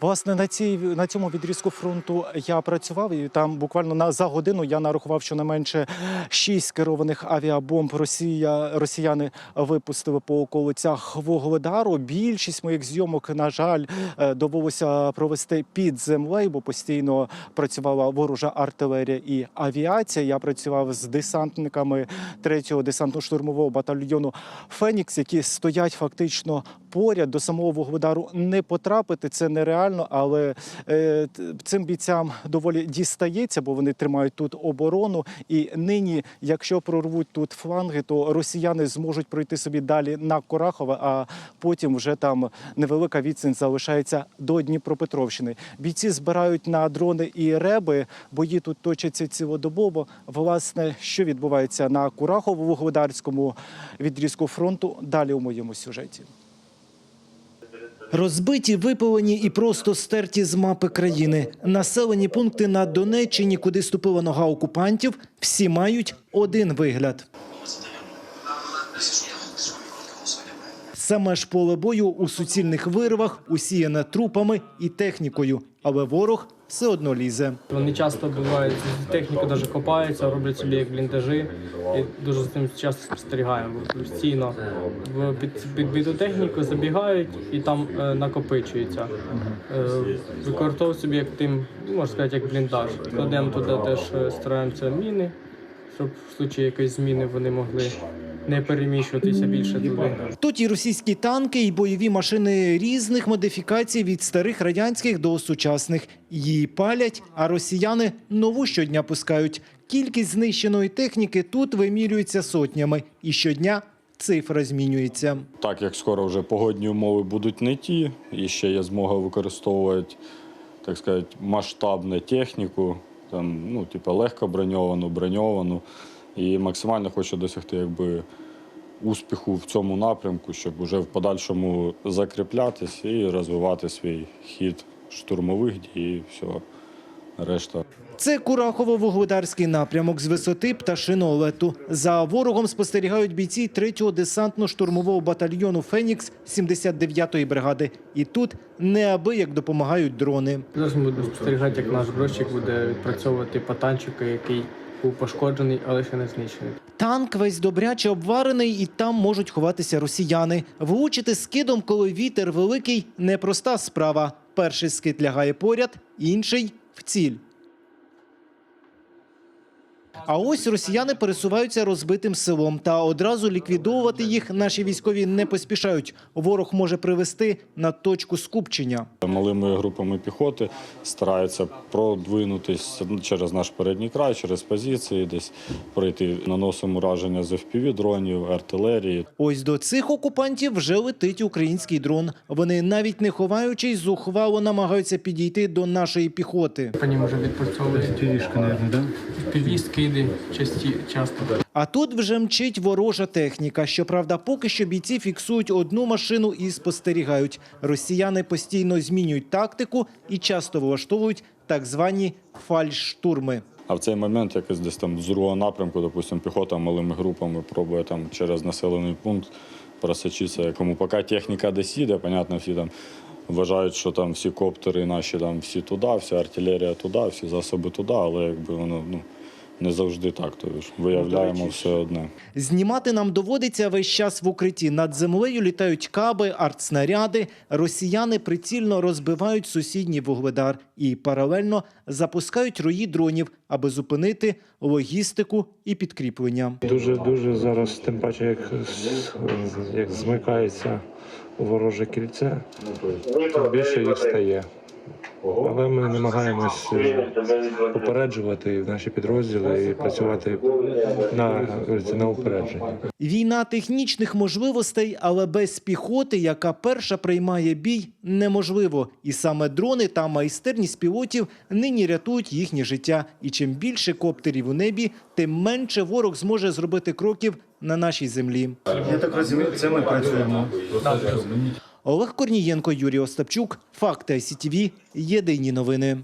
Власне, на цій на цьому відрізку фронту я працював, і там буквально на за годину я нарахував щонайменше шість керованих авіабомб. Росія росіяни випустили по околицях Вугледару. Більшість моїх зйомок, на жаль, е, довелося провести під землею, бо постійно працювала ворожа артилерія і авіація. Я працював з десантниками 3-го десантно-штурмового батальйону Фенікс, які стоять фактично поряд до самого Вугледару. Не потрапити це нереально, але е, цим бійцям доволі дістається, бо вони тримають тут оборону. І нині, якщо прорвуть тут фланги, то росіяни зможуть пройти собі далі на Корахове, а потім вже там невелика відстань залишається до Дніпропетровщини. Бійці збирають на дрони і реби. Бої тут точаться цілодобово. Власне, що відбувається на Курахово-Вугледарському відрізку фронту, далі у моєму сюжеті. Розбиті, випалені і просто стерті з мапи країни. Населені пункти на Донеччині, куди ступила нога окупантів, всі мають один вигляд. Саме ж поле бою у суцільних вирвах, усіяне трупами і технікою, але ворог все одно лізе. Вони часто бувають техніку навіть копаються, роблять собі як бліндажі. І дуже з цим часто спостерігаємо постійно. В під, під бітотехніку забігають і там е, накопичуються. Е, використовують собі як тим, ну, можна сказати, як бліндаж. Кладемо туди теж е, стараємося міни, щоб в случаї якоїсь зміни вони могли не переміщуватися більше туди. Тут і російські танки, і бойові машини різних модифікацій від старих радянських до сучасних. Її палять, а росіяни нову щодня пускають. Кількість знищеної техніки тут вимірюється сотнями, і щодня цифра змінюється. Так як скоро вже погодні умови будуть не ті, і ще є змога використовувати, так сказати, масштабну техніку, там, ну, типу, легко броньовану, броньовану. І максимально хочу досягти якби, успіху в цьому напрямку, щоб вже в подальшому закріплятись і розвивати свій хід штурмових дій і все решта. Це Курахово-Вугледарський напрямок з висоти пташиного лету. За ворогом спостерігають бійці 3-го десантно-штурмового батальйону «Фенікс» 79-ї бригади. І тут неабияк допомагають дрони. Зараз ми будемо спостерігати, як наш брошчик буде відпрацьовувати по танчику, який був пошкоджений, але ще не знищений. Танк весь добряче обварений, і там можуть ховатися росіяни. Влучити скидом, коли вітер великий, непроста справа. Перший скид лягає поряд, інший в ціль. А ось росіяни пересуваються розбитим селом, та одразу ліквідовувати їх наші військові не поспішають. Ворог може привести на точку скупчення. Малими групами піхоти стараються продвинутись через наш передній край, через позиції, десь пройти наносимо ураження з FPV дронів, артилерії. Ось до цих окупантів вже летить український дрон. Вони навіть не ховаючись, зухвало намагаються підійти до нашої піхоти. По ним вже відпрацьовують Півішка, мабуть, да? піві скиди часті, часто. А тут вже мчить ворожа техніка. Щоправда, поки що бійці фіксують одну машину і спостерігають. Росіяни постійно змінюють тактику і часто влаштовують так звані фальшштурми. А в цей момент якось десь там з другого напрямку, допустимо, піхота малими групами пробує там через населений пункт просочитися. Кому поки техніка десь їде, понятно, всі там вважають, що там всі коптери наші там всі туди, вся артилерія туди, всі засоби туди, але якби воно ну не завжди так. Тобто ж виявляємо все одне. Знімати нам доводиться весь час в укритті. Над землею літають каби, артснаряди. Росіяни прицільно розбивають сусідній вугледар і паралельно запускають рої дронів, аби зупинити логістику і підкріплення. Дуже дуже зараз, тим паче, як, як змикається вороже кільце, тим більше їх стає. Але ми намагаємось е, попереджувати наші підрозділи і працювати на, на упередження. Війна технічних можливостей, але без піхоти, яка перша приймає бій, неможливо. І саме дрони та майстерність пілотів нині рятують їхнє життя. І чим більше коптерів у небі, тим менше ворог зможе зробити кроків на нашій землі. Я так розумію, це ми працюємо. Олег Корнієнко, Юрій Остапчук, Факти СІТВ. Єдині новини.